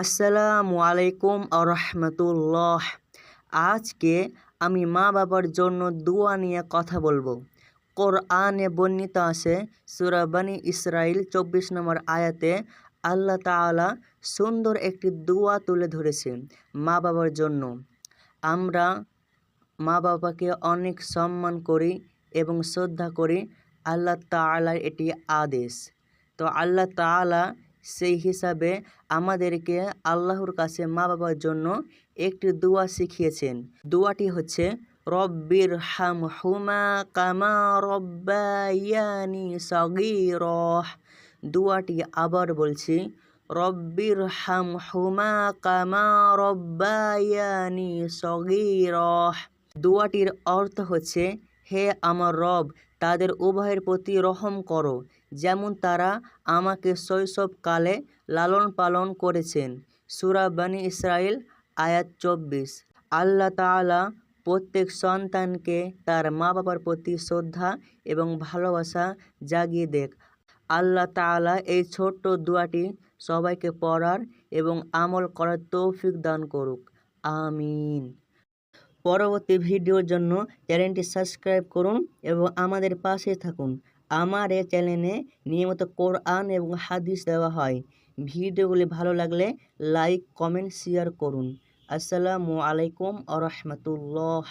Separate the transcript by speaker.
Speaker 1: আসসালামু আলাইকুম রহমতুল্লাহ আজকে আমি মা বাবার জন্য দোয়া নিয়ে কথা বলব। কোরআনে বর্ণিত আছে, সুরা বানি ইসরাইল চব্বিশ নম্বর আয়াতে আল্লাহ তাআলা সুন্দর একটি দোয়া তুলে ধরেছে মা বাবার জন্য। আমরা মা বাবাকে অনেক সম্মান করি এবং শ্রদ্ধা করি আল্লাহ তাআলার এটি আদেশ। তো আল্লাহ তাআলা সেই হিসাবে আমাদেরকে আল্লাহর কাছে মা বাবার জন্য একটি দোয়া শিখিয়েছেন। দোয়াটি হচ্ছে, রব্বির হাম হুমা কামা রব্বায়ানি সগীরহ দোয়াটি আবার বলছি, রব্বির হাম হুমা কামা রব্বায়ানি সগীরহ দোয়াটির অর্থ হচ্ছে, হে আমার রব তাদের উভয়ের প্রতি রহম করো, যেমন তারা আমাকে শৈশবকালে লালন পালন করেছেন। সুরা বানি ইসরাইল আয়াত চব্বিশ। আল্লাহ তাআলা প্রত্যেক সন্তানকে তার মা বাবার প্রতি শ্রদ্ধা এবং ভালোবাসা জাগিয়ে দেখ। আল্লাহ তাআলা এই ছোট্ট দোয়াটি সবাইকে পড়ার এবং আমল করার তৌফিক দান করুক। আমিন। পরবর্তী ভিডিওর জন্য চ্যানেলটি সাবস্ক্রাইব করুন এবং আমাদের পাশে থাকুন। আমার এই চ্যানেলে নিয়মিত কোরআন এবং হাদিস দেওয়া হয়। ভিডিওগুলি ভালো লাগলে লাইক, কমেন্ট, শেয়ার করুন। আসসালামু আলাইকুম আ রহমতুল্লাহ।